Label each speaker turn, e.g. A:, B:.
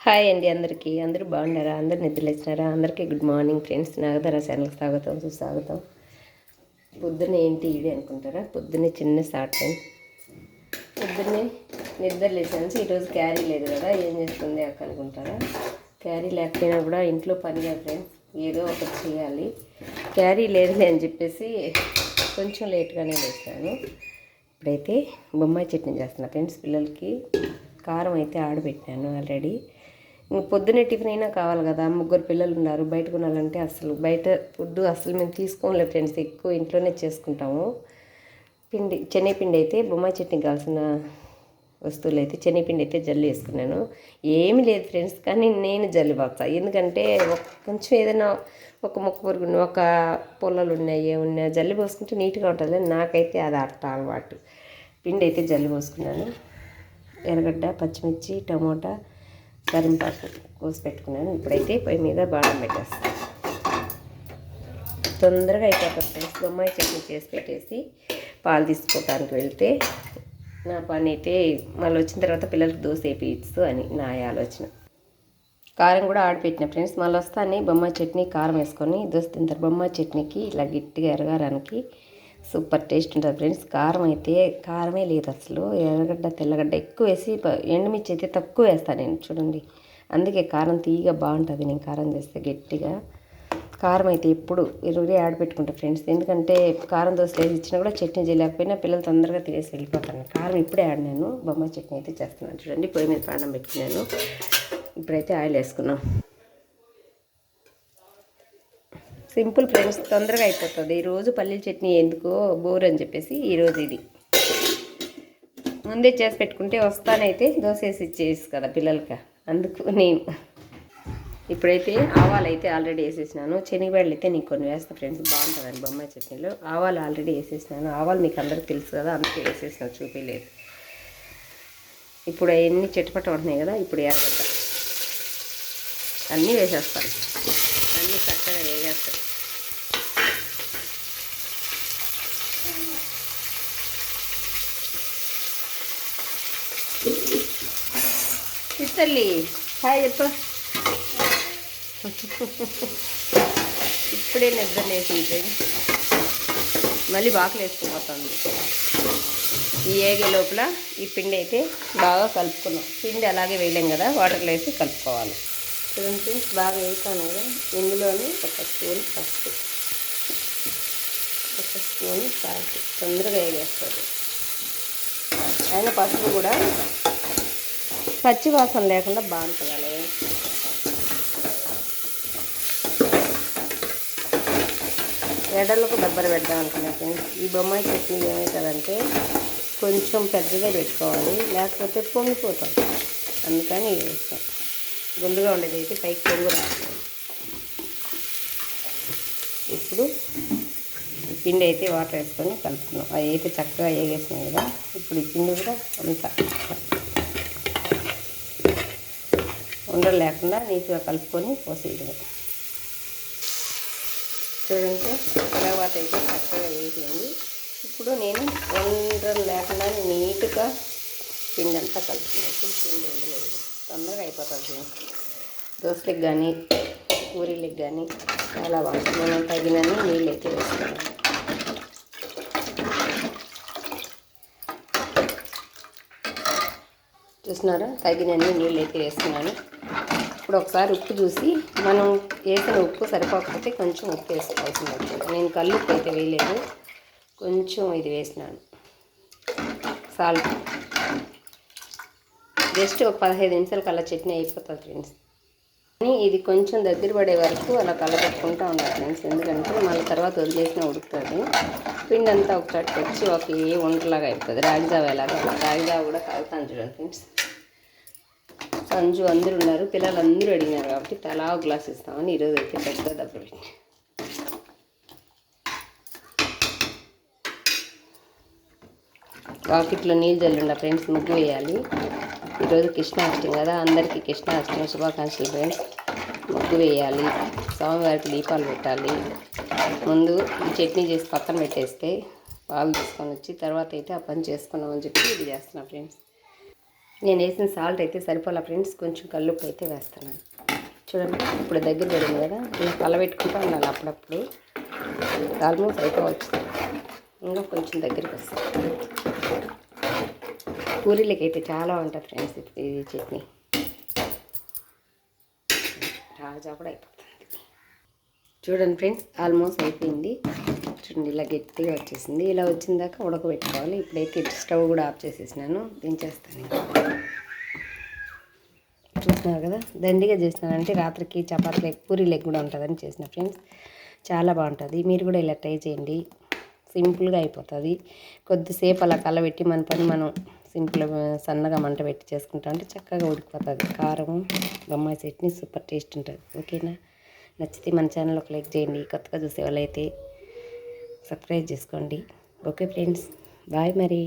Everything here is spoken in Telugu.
A: హాయ్ అండి అందరికీ. అందరూ బాగున్నారా? అందరు నిద్రలేసినారా అందరికీ గుడ్ మార్నింగ్ ఫ్రెండ్స్. నాగధర ఛానల్కి స్వాగతం సుస్వాగతం. పొద్దున్నే ఏంటి ఇవి అనుకుంటారా? పొద్దున్నే చిన్న షార్ట్ టైం. పొద్దున్నే నిద్ర లేచాను. ఈరోజు క్యారీ లేదు కదా? ఏం చేస్తుంది అక్క అనుకుంటారా? క్యారీ లేకపోయినా కూడా ఇంట్లో పనిగా ఫ్రెండ్స్. ఏదో ఒకటి చేయాలి. క్యారీ లేదులే అని చెప్పేసి కొంచెం లేట్గానే లేచాను. ఇప్పుడైతే బొమ్మాయి చట్నీ చేస్తున్నా ఫ్రెండ్స్ పిల్లలకి. కారం అయితే ఆడబెట్టాను ఆల్రెడీ. పొద్దునే టిఫిన్ అయినా కావాలి కదా ముగ్గురు పిల్లలు ఉన్నారు బయట కొనాలంటే అసలు బయట ఫుడ్ అసలు మేము తీసుకోలేదు ఫ్రెండ్స్ ఎక్కువ ఇంట్లోనే చేసుకుంటాము. పిండి శనగపిండి అయితే బొమ్మాయి చట్నీ కావాల్సిన వస్తువులు అయితే శనగపిండి అయితే జల్లి వేసుకున్నాను. ఏమీ లేదు ఫ్రెండ్స్ కానీ నేను జల్లి పోతా ఎందుకంటే ఒక కొంచెం ఏదైనా ఒక మొక్క పురుగు ఒక పొలాలు ఉన్నాయి ఏమున్నాయి జల్లి పోసుకుంటే నీట్గా ఉంటుంది నాకైతే అది అట్ట అలవాటు. పిండి అయితే జల్లి పోసుకున్నాను. ఎర్రగడ్డ పచ్చిమిర్చి టమోటా కరింపాకు కోసి పెట్టుకున్నాను. ఇప్పుడైతే పొయ్యి మీద బాణం పెట్టేస్తాను. తొందరగా అయిపోతుంది ఫ్రెండ్స్. బొమ్మాయి చట్నీ చేసి పెట్టేసి పాలు తీసుకోవటానికి వెళ్తే నా పని అయితే మళ్ళీ వచ్చిన తర్వాత పిల్లలకి దోశ వేయించు అని నా ఆలోచన. కారం కూడా ఆడిపెట్టిన ఫ్రెండ్స్. మళ్ళీ వస్తానే బొమ్మాయి చట్నీ కారం వేసుకొని దోశ తింటారు. బొమ్మాయి చట్నీకి ఇలా గట్టిగా ఎరగారానికి సూపర్ టేస్ట్ ఉంటుంది ఫ్రెండ్స్. కారం అయితే కారమే లేదు అసలు. ఎర్రగడ్డ తెల్లగడ్డ ఎక్కువ వేసి ఎండుమిర్చి అయితే తక్కువ వేస్తాను నేను చూడండి. అందుకే కారం తీయగా బాగుంటుంది నేను కారం చేస్తే గట్టిగా. కారం అయితే ఎప్పుడు ఇరువురే యాడ్ పెట్టుకుంటా ఫ్రెండ్స్. ఎందుకంటే కారం దోశ వేసి ఇచ్చినా కూడా చట్నీ చేయలేకపోయినా పిల్లలు తొందరగా తినేసి వెళ్ళిపోతాను కారం ఇప్పుడే యాడ్ నేను బొమ్మ చట్నీ అయితే చేస్తున్నాను. చూడండి పొయ్యి మీద ప్రాణం పెట్టుకున్నాను ఇప్పుడైతే ఆయిల్ వేసుకున్నాం సింపుల్ ఫ్రెండ్స్ తొందరగా అయిపోతుంది. ఈరోజు పల్లీల చట్నీ ఎందుకో బోర్ అని చెప్పేసి ఈరోజు ఇది. ముందే చేసి పెట్టుకుంటే వస్తానైతే దోశ వేసి ఇచ్చేసి కదా పిల్లలకి. అందుకు నేను ఇప్పుడైతే ఆవాలు అయితే ఆల్రెడీ వేసేసినాను. శనగబెడలు అయితే నీకు కొన్ని వేస్తా ఫ్రెండ్స్. బాగుంటుందండి బొమ్మాయి చట్నీలో. ఆవాలు ఆల్రెడీ వేసేసినాను. ఆవాలు మీకు అందరికి తెలుసు కదా అందుకే వేసేసిన చూపించలేదు ఇప్పుడు అవన్నీ చెట్టుపట్ట ఉంటున్నాయి కదా ఇప్పుడు ఎర్రగడ్డ అన్నీ వేసేస్తాను. అన్నీ చక్కగా వేగేస్తాయి ఇస్తల్లి హాయ్ చెప్ప. ఇప్పుడే నిద్ర లేచింది మళ్ళీ బాకలు వేసుకుపోతుంది ఈ ఏగే లోపల ఈ పిండి అయితే బాగా కలుపుకున్నాం. పిండి అలాగే వేయలేం కదా వాటర్లో వేసి కలుపుకోవాలి. చూడండి బాగా వేసాను కదా ఇందులోని ఒక స్పూన్ పసుపు. ఒక స్పూన్ సాల్ట్. తొందరగా వేగేస్తుంది అయినా పసుపు కూడా పచ్చి వాసన లేకుండా బాగుంటుంది అలా ఎడలకు దెబ్బర పెడదాం అనుకున్నా ఫ్రెండ్స్. ఈ బొమ్మాయి చట్నీ ఏమవుతుందంటే కొంచెం పెద్దగా పెట్టుకోవాలి. లేకపోతే పొంగిపోతాం. అందుకని వేస్తాం గుండుగా ఉండేది అయితే పైకి పొంగు రావాలి ఇప్పుడు పిండి అయితే వాటర్ వేసుకొని కలుపుకున్నాం అవి అయితే చక్కగా వేగేసినాయి కదా. ఇప్పుడు ఈ పిండి కూడా అంతా ఉండలు లేకుండా నీట్గా కలుపుకొని పోసేయడమే. చూడండి తర్వాత అయితే చక్కగా వేసింది ఇప్పుడు నేను ఉండలు లేకుండా నీట్గా పిండి అంతా కలుపుకున్నాను తొందరగా అయిపోతుంది దోశలకు కానీ పూరీలకు కానీ చాలా బాగుంటుంది. మనం తగినన్ని నీళ్ళు అయితే వేసుకున్నాం చూసినారా తగినన్ని నీళ్ళు అయితే వేస్తున్నాను. ఇప్పుడు ఒకసారి ఉప్పు చూసి మనం వేసిన ఉప్పు సరిపోకపోతే కొంచెం ఉప్పు వేసుకోవాల్సింది. వచ్చింది నేను కళ్ళు ఉప్పు అయితే వేయలేదు. కొంచెం ఇది వేసినాను. సాల్ట్. జస్ట్ ఒక పదహైదు నిమిషాలు కల్లా చట్నీ అయిపోతుంది ఫ్రెండ్స్. కానీ ఇది కొంచెం దగ్గర పడే వరకు అలా కలపెట్టుకుంటూ ఉండాలి ఫ్రెండ్స్. ఎందుకంటే మళ్ళీ తర్వాత వదిలేసిన ఉడుకుతుంది. పిండి అంతా ఒక వచ్చి ఒక ఏ వంటలాగా అయిపోతుంది. రాగిజావ ఎలాగా రాగిజావ కూడా కలుతాను చూడండి ఫ్రెండ్స్. సంజు అందరూ ఉన్నారు. పిల్లలు అందరూ అడిగినారు కాబట్టి తలా ఒక గ్లాస్ ఇస్తామని ఈరోజు అయితే పెద్ద దెబ్బ వాకిట్లో నీళ్ళు చల్లుండ ఫ్రెండ్స్. ముగ్గు వేయాలి. ఈరోజు కృష్ణాష్టమి కదా. అందరికీ కృష్ణాష్టమి శుభాకాంక్షలు ఫ్రెండ్స్. ముగ్గు వేయాలి స్వామివారికి దీపాలు పెట్టాలి. ముందు ఈ చట్నీ చేసి పక్కన పెట్టేస్తే పాలు తీసుకొని వచ్చి తర్వాత అయితే ఆ పని చేసుకున్నామని చెప్పి ఇది చేస్తున్నా ఫ్రెండ్స్. నేను వేసిన సాల్ట్ అయితే సరిపోలే ఫ్రెండ్స్. కొంచెం కల్లుప్పు అయితే వేస్తున్నాను. చూడండి ఇప్పుడు దగ్గర పడింది కదా. ఇలా కలబెట్టుకుంటూ ఉండాలి అప్పుడప్పుడు. ఆల్మోస్ట్ అయిపోవచ్చు. ఇంకా కొంచెం దగ్గరికి వస్తాను. పూరీలకి అయితే చాలా ఉంటుంది ఫ్రెండ్స్ ఇది చట్నీ. రాజా కూడా అయిపోతుంది. చూడండి ఫ్రెండ్స్ ఆల్మోస్ట్ అయిపోయింది. చూడండి ఇలా గట్టిగా వచ్చేసింది. ఇలా వచ్చిన దాకా ఉడకబెట్టుకోవాలి. ఇప్పుడైతే స్టవ్ కూడా ఆఫ్ చేసేసినాను. దించేస్తాను చూస్తున్నారు కదా? దండిగా చేసినానంటే రాత్రికి చపాతీలు లెగ్ కూడా ఉంటుందని చేసిన ఫ్రెండ్స్. చాలా బాగుంటుంది. మీరు కూడా ఇలా ట్రై చేయండి. సింపుల్గా అయిపోతుంది. కొద్దిసేపు అలా కలబెట్టి మన పని మనం సింపుల్ సన్నగా మంట పెట్టి చేసుకుంటా అంటే చక్కగా ఉడికిపోతుంది. కారం బొమ్మాయి చట్నీ సూపర్ టేస్ట్ ఉంటుంది. ఓకేనా? నచ్చితే మన ఛానల్ ఒక లైక్ చేయండి. కొత్తగా చూసే వాళ్ళైతే సబ్స్క్రైబ్ చేసుకోండి. ఓకే ఫ్రెండ్స్ బాయ్ మరి.